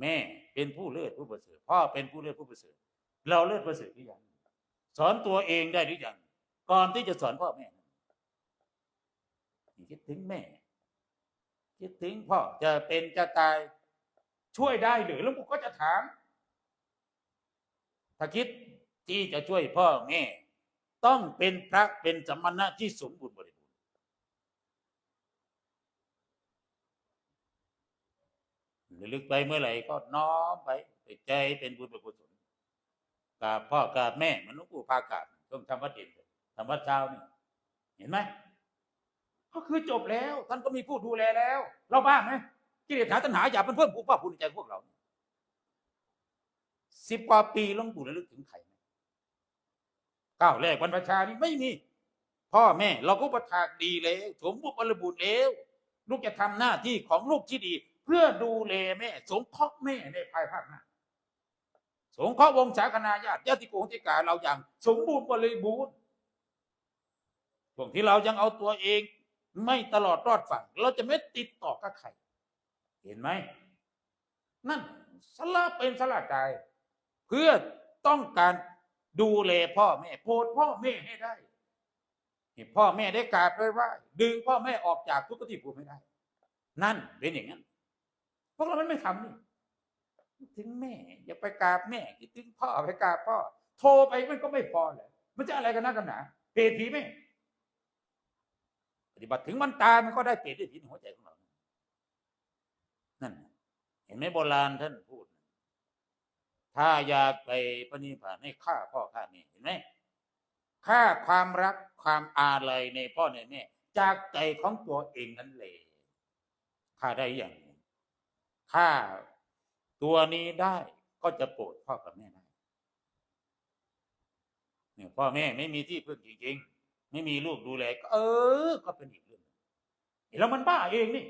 แม่เป็นผู้เลิศผู้ประเสริฐพ่อเป็นผู้เลิศผู้ประเสริฐเราเลิศประเสริฐหรือยังสอนตัวเองได้หรือยังก่อนที่จะสอนพ่อแม่คิดถึงแม่ คิดถึงพ่อจะเป็นจะตายช่วยได้หรือแล้วกูก็จะถาม ถ้าคิดที่จะช่วยพ่อแม่ต้องเป็นพระเป็นสมณะที่สมบูรณ์บ ระลึกไปเมื่อไหร่ก็น้อมไปไปใจเป็นบุญเป็นกุศลกราบพ่อกราบแม่มันลุงปู่พากราบต้องทำวัดเย็นทำวัดเช้านี่ เห็นไหมก็คือจบแล้ว ท่านก็มีผู้ดูแลแล้ว เราบ้างไหมกิเลสหาตัณหาอย่าเป็นเพิ่มผู้ภาคภูมิใจพวกเราสิบกว่าปีหลวงปู่ระลึกถึงใครไหมก้าวแรกบรรพชานี่ไม่มี พ่อแม่ เราก็ประทากดีแล้วสมบูรณ์บริบูรณ์แล้ว ลูกจะทำหน้าที่ของลูกที่ดี เพื่อดูแลแม่ สงเคราะห์แม่ในภายภาคหน้าสงเคราะห์วงศาคณาญาติญาติโกงติกาเราอย่าง สมบูรณ์บริบูรณ์พวกที่เรายังเอาตัวเอง ไม่ตลอดรอดฝั่ง เราจะไม่ติดต่อกับใครเห็นไหม นั่นสละเป็นสละใจเพื่อต้องการดูแลพ่อแม่โปรดพ่อแม่ให้ได้ให้พ่อแม่ได้กราบได้ไหว้ดึงพ่อแม่ออกจากทุกข์ที่ภูมิไม่ได้ นั่นเป็นอย่างนั้น พวกเราไม่ทำนี่คิดถึงแม่ อย่าไปกราบแม่คิดถึงพ่อไปกราบพ่อ โทรไปมันก็ไม่พอเลยมันจะอะไรกันนักกันหนาเปรตผีไหมปฏิบัติถึงมันตายมันก็ได้เปรตได้ผีในหัวใจของเรา นั่น เห็นไหมโบราณท่านพูด ถ้าอยากไปปณิพานให้ฆ่าพ่อฆ่าแม่เห็นไหมฆ่าความรักความอาลัยในพ่อในแม่จากใจของตัวเองนั่นเลยฆ่าได้อย่าง ฆ่าตัวนี้ได้ก็จะโปรดพ่อกับแม่ได้เนี่ยพ่อแม่ไม่มีที่พึ่งจริงๆ ไม่มีลูกดูแลก็ เออ ก็เป็นอีกเรื่องนึงแล้วมันบ้าเองนี่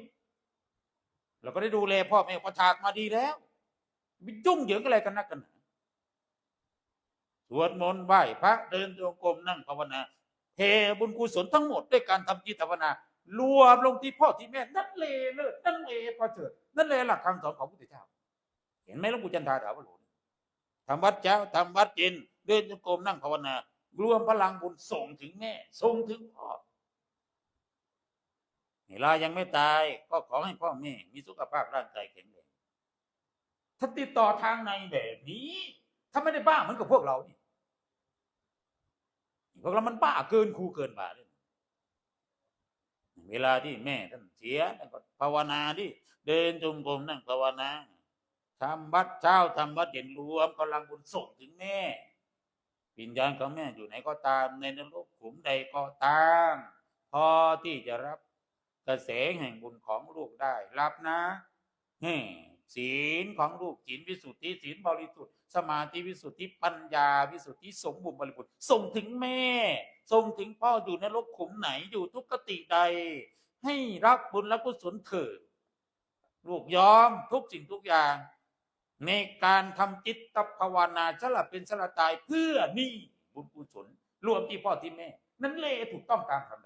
เราก็ได้ดูแลพ่อแม่ประทากมาดีแล้วไปยุ่งเหยิงอะไรกันนักกันหนาสวดมนต์ไหว้พระเดินจงกรมนั่งภาวนาเทบุญกุศลทั้งหมดด้วยการทำจิตภาวนา รวมลงที่พ่อที่แม่ นั่นเลเลิศนั่นเลประเสริฐนั่นเลยหลักคำสอนของพระพุทธเจ้า เห็นไหมหลวงปู่จันทราถาวโรทำวัดเช้าทำวัดเย็นเดินจงกรมนั่งภาวนารวมพลังบุญส่งถึงแม่ส่งถึงพ่อเวลายังไม่ตายก็ขอให้พ่อแม่มีสุขภาพร่างกายแข็งแรงถ้าติดต่อทางในแบบนี้ถ้าไม่ได้บ้าเหมือนกับพวกเรานี่พวกเรามันบ้าเกินครูเกินบาเลย เวลาที่แม่ท่านเสียท่านก็ภาวนาดิเดินจงกรมนั่งภาวนาทำวัดเช้าทำวัดเย็นรวมกำลังบุญส่งถึงแม่วิญญาณของแม่อยู่ไหนก็ตามในนรกขุมใดก็ตามพอที่จะรับกระแสแห่งบุญของลูกได้รับนะเฮ้ ศีลของลูกศีลวิสุทธิศีลบริสุทธิ์สมาธิวิสุทธิปัญญาวิสุทธิสมบูรณ์บริบูรณ์ส่งถึงแม่ ส่งถึงพ่ออยู่ในโลกขุมไหนอยู่ทุกขติใด ให้รับบุญและกุศลเถิดลูกยอมทุกสิ่งทุกอย่าง ในการทำจิตตภาวนาสละเป็นสละตายเพื่อนี่บุญกุศลรวมที่พ่อที่แม่ นั่นเลยถูกต้องตามคำดำ